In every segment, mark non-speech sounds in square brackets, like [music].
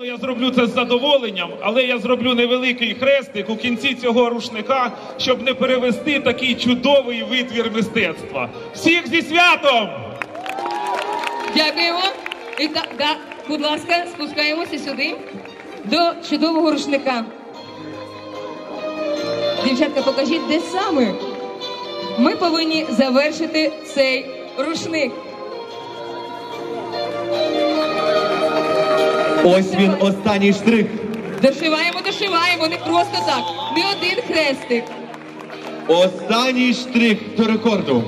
Я зроблю це з задоволенням, але я зроблю невеликий хрестик у кінці цього рушника, щоб не перевести такий чудовий витвір мистецтва. Всіх зі святом! Дякуємо. І так, да, будь ласка, спускаємося сюди до чудового рушника. Дівчатка, покажіть, де саме ми повинні завершити цей рушник. Ось він останній штрих. Дошиваємо, дошиваємо, не просто так. Не один хрестик. Останній штрих до рекорду.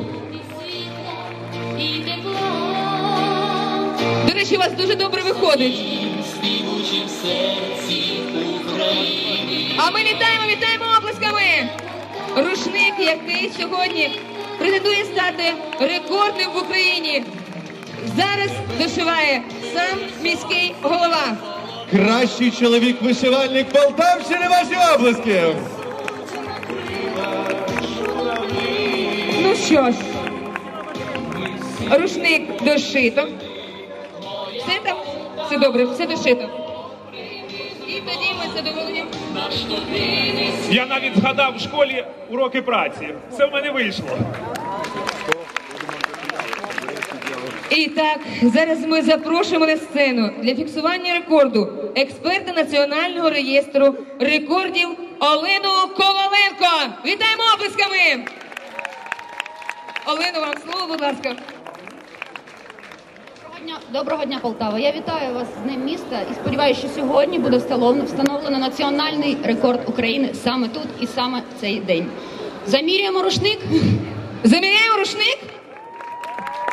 До речі, у вас дуже добре виходить. А ми вітаємо, вітаємо оплесками! Рушник, який сьогодні претендує стати рекордним в Україні. Зараз дошиває сам міський голова. Кращий чоловік вишивальник Полтавщини. Ваші обласки. Ну що ж, рушник дошито. Все там? Все добре, все дошито. І тоді ми задоволенням. Я навіть згадав в школі уроки праці. Все в мене вийшло. І так, зараз ми запрошуємо на сцену для фіксування рекорду експерта Національного реєстру рекордів Олену Коваленко. Вітаємо оплесками! Олено, вам слово, будь ласка. Доброго дня, доброго дня, Полтава. Я вітаю вас з Днем міста і сподіваюся, що сьогодні буде встановлено, встановлено національний рекорд України саме тут і саме в цей день. Замірюємо рушник. Заміряємо рушник?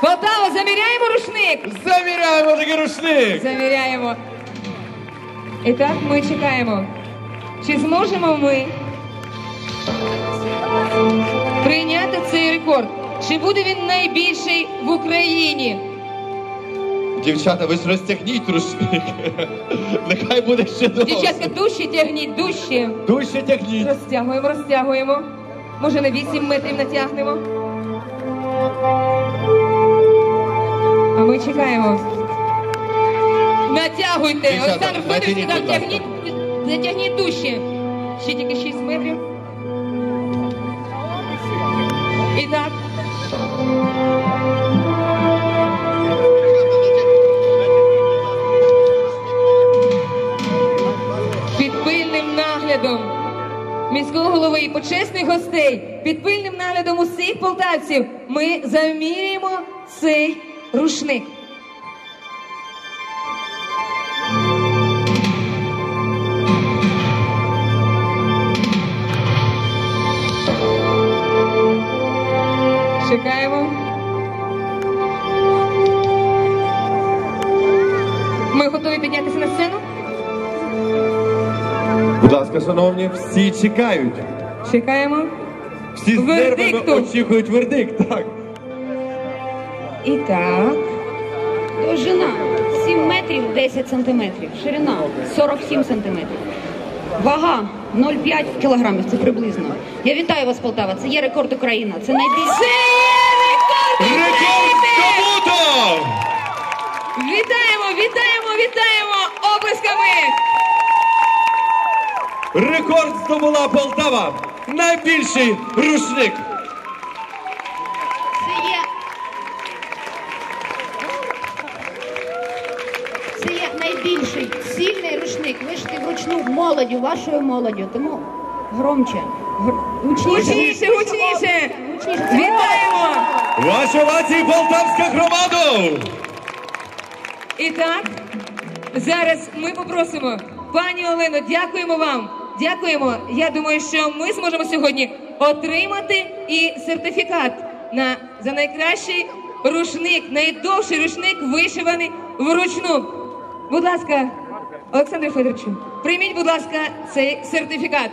Полтава, заміряємо рушник! Заміряємо такий рушник. Заміряємо. І так ми чекаємо. Чи зможемо ми прийняти цей рекорд? Чи буде він найбільший в Україні? Дівчата, ви ж розтягніть рушник. [laughs] Нехай буде ще довше. Дівчатка, дужче тягніть, дужче. Дужче тягніть. Розтягуємо, розтягуємо. Може на 8 метрів натягнемо. А ми чекаємо. Натягуйте. Дівчата, Олександр Федорович натягніть, сказав, будь ласка. тягніть, затягніть дужче. Ще тільки 6 метрів. І так. Під пильним наглядом міського голови і почесних гостей, під пильним наглядом усіх полтавців, ми заміряємо цей рушник. Чекаємо. Ми готові піднятися на сцену? Будь ласка, шановні, всі чекають. Чекаємо. Всі з нервами очікують вердикт. Так. І так. Довжина 7 метрів 10 сантиметрів. Ширина 47 сантиметрів. Вага 0,5 кілограмів. Це приблизно. Я вітаю вас, Полтава. Це є рекорд України. Це найбільше. Це є рекорд! Вітаємо, вітаємо, вітаємо оплесками! Рекорд здобула Полтава. Найбільший рушник. Молоддю, вашою молоддю. Тому громче, гр... гучніше. Гучніше, гучніше! Гучніше. Вітаємо! Ваші овації Полтавська громада! І так, зараз ми попросимо, пані Олено, дякуємо вам. Дякуємо. Я думаю, що ми зможемо сьогодні отримати і сертифікат на за найкращий рушник, найдовший рушник вишиваний вручну. Будь ласка, Олександре Федоровичу, прийміть, будь ласка, цей сертифікат.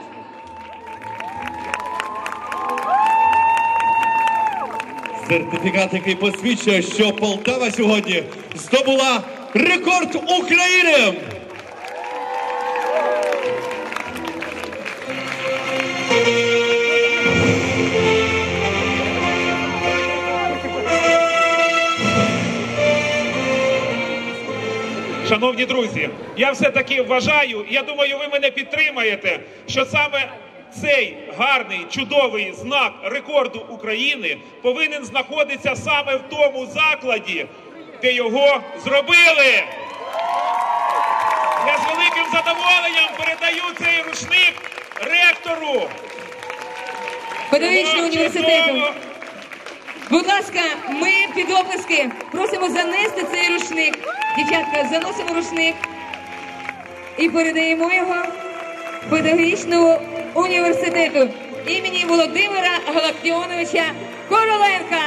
Сертифікат, який посвідчує, що Полтава сьогодні здобула рекорд України. Шановні друзі, я все-таки вважаю, я думаю, ви мене підтримаєте, що саме цей гарний, чудовий знак рекорду України повинен знаходитися саме в тому закладі, де його зробили. Я з великим задоволенням передаю цей рушник ректору. Педагогічного університету. Будь ласка, ми під оплески просимо занести цей рушник. Дівчатка, заносимо рушник і передаємо його педагогічному університету імені Володимира Галактіоновича Короленка.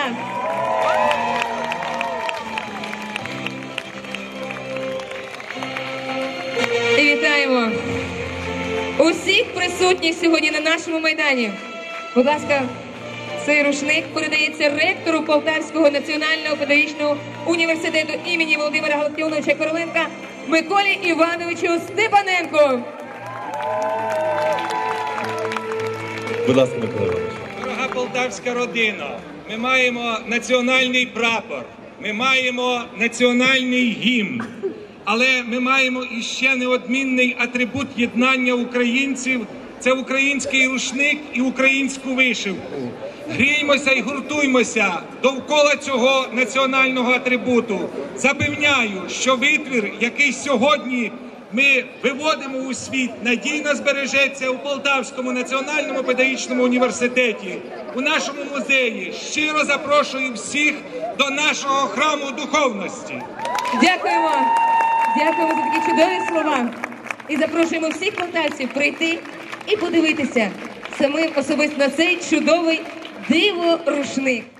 І вітаємо усіх присутніх сьогодні на нашому майдані. Будь ласка, цей рушник передається ректору Полтавського національного педагогічного університету імені Володимира Галактіоновича Короленка Миколі Івановичу Степаненку. Будь ласка, Микола Іванович. Дорога полтавська родина, ми маємо національний прапор, ми маємо національний гімн, але ми маємо іще неодмінний атрибут єднання українців це український рушник і українську вишивку. Гріймося і гуртуймося довкола цього національного атрибуту. Запевняю, що витвір, який сьогодні ми виводимо у світ, надійно збережеться у Полтавському національному педагогічному університеті, у нашому музеї. Щиро запрошую всіх до нашого храму духовності. Дякуємо. Дякуємо за такі чудові слова. І запрошуємо всіх полтавців прийти і подивитися самим особисто на цей чудовий диво рушник.